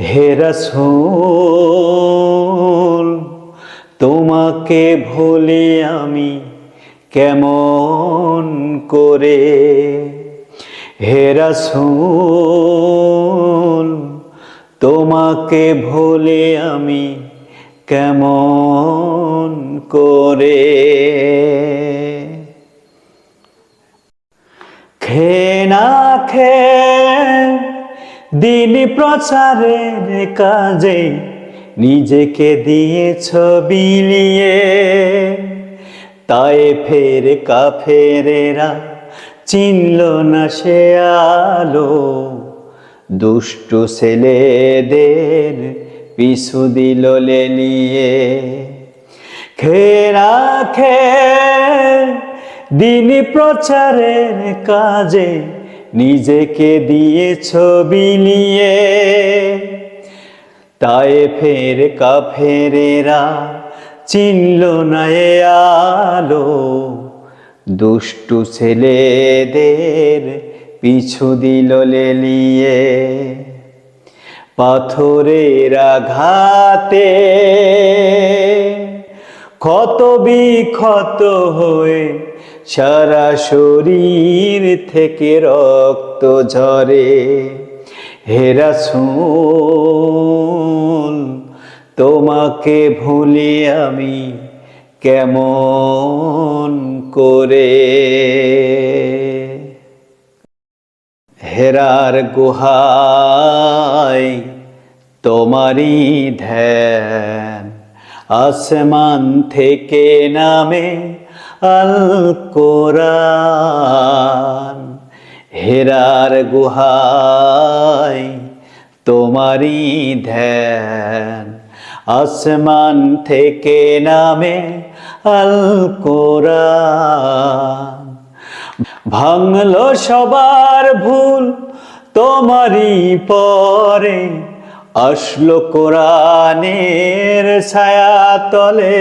হে রাসূল, তোমাকে ভুলি আমি কেমন করে? হে রাসূল, তোমাকে ভুলে আমি কেমন করে? খে না খে দিন প্রচারের কাজে নিজেকে দিয়েছ বিলিয়ে তাই ফের কাফেরেরা চিনল না সে আলো। দুষ্টু ছেলেদের পিছু দিল লেলিয়ে। খে রাখে দিন প্রচারের কাজে নিজেকে দিয়ে ছবি নিয়ে, তাই ফের কাফেরেরা চিনল না আলো। দুষ্টু ছেলেদের পিছু দিল লেলিয়ে। পাথরের আঘাতে ক্ষত বিক্ষত হয়ে সারা শরীর থেকে রক্ত ঝরে। হেরা শুন তোমাকে ভুলে আমি কেমন করে? হেরার গুহায় তোমারই ধ্যান আসমান থেকে নামে আল কোরআন হেরার গুহায় তোমারই ধ্যান। আসমান থেকে নামে আল কোরআন ভাঙলো সবার ভুল তোমারই পরে। আসলো কোরআনের ছায়া তলে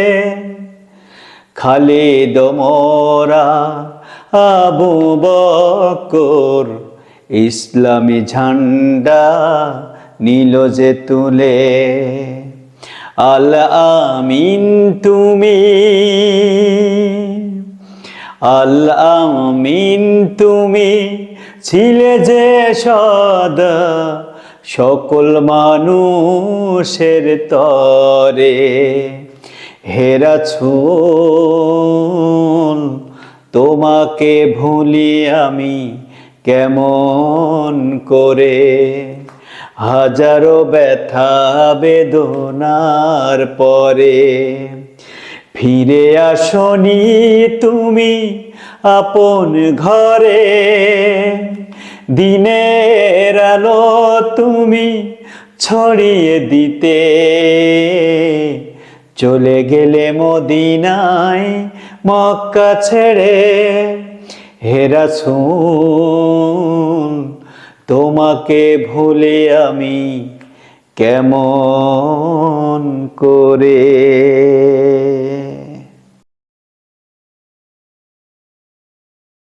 খালিদ মোরা আবু বকর ইসলামী ঝান্ডা নীল যে তুলে। আল আমিন তুমি, আল আমিন তুমি ছিলে যে সদা সকল মানুষের তরে হেরা ছুন তোমাকে ভুলি আমি কেমন করে? হাজারো ব্যথা বেদনার পরে ফিরে আসনি তুমি আপন ঘরে। দিনের আলো তুমি ছড়িয়ে দিতে। চলে গেলে মদিনায় মক্কা ছেড়ে হেরা শুন তোমাকে ভুলে আমি কেমন করে?